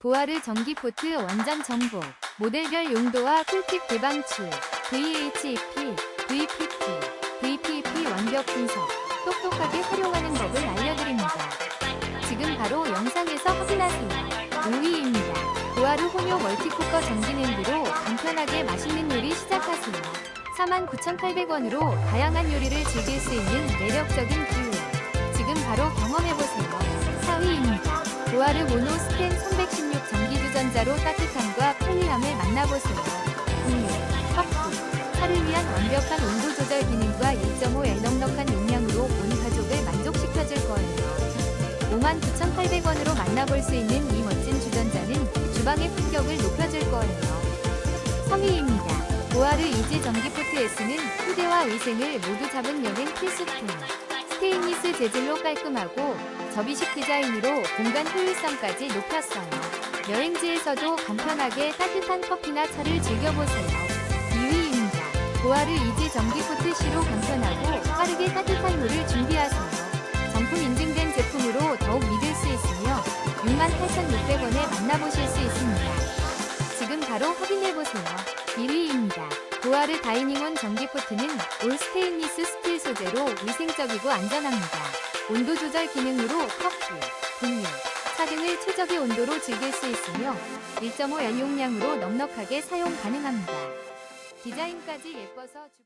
보아르 전기포트 원전 정보, 모델별 용도와 꿀팁 대방출, VHEP, VPP, VPP 완벽 분석, 똑똑하게 활용하는 법을 알려드립니다. 지금 바로 영상에서 확인하세요. 5위입니다. 보아르 혼요 멀티쿠커 전기 냄비로 간편하게 맛있는 요리 시작하세요. 49,800원으로 다양한 요리를 즐길 수 있는 매력적인 4위입니다. 보아르 모노 스텐 316 전기주전자로 따뜻함과 편리함을 만나보세요. 국물, 커피, 차를 위한 완벽한 온도 조절 기능과 1.5L 넉넉한 용량으로 온 가족을 만족시켜줄 거예요. 59,800원으로 만나볼 수 있는 이 멋진 주전자는 주방의 품격을 높여줄 거예요. 3위입니다. 보아르 이지 전기포트 S는 휴대와 위생을 모두 잡은 여행 필수품. 스테인리스 재질로 깔끔하고 접이식 디자인으로 공간 효율성까지 높였어요. 여행지에서도 간편하게 따뜻한 커피나 차를 즐겨보세요. 2위입니다. 보아르 이지 전기포트 C로 간편하고 빠르게 따뜻한 물을 준비하세요. 정품 인증된 제품으로 더욱 믿을 수 있으며 68,600원에 만나보실 수 있습니다. 지금 바로 확인해보세요. 1위입니다. 보아르 다이닝원 전기포트는 올 스테인리스 스틸 소재로 위생적이고 안전합니다. 온도 조절 기능으로 커피, 분유, 차 등을 최적의 온도로 즐길 수 있으며 1.5L 용량으로 넉넉하게 사용 가능합니다. 디자인까지 예뻐서 주...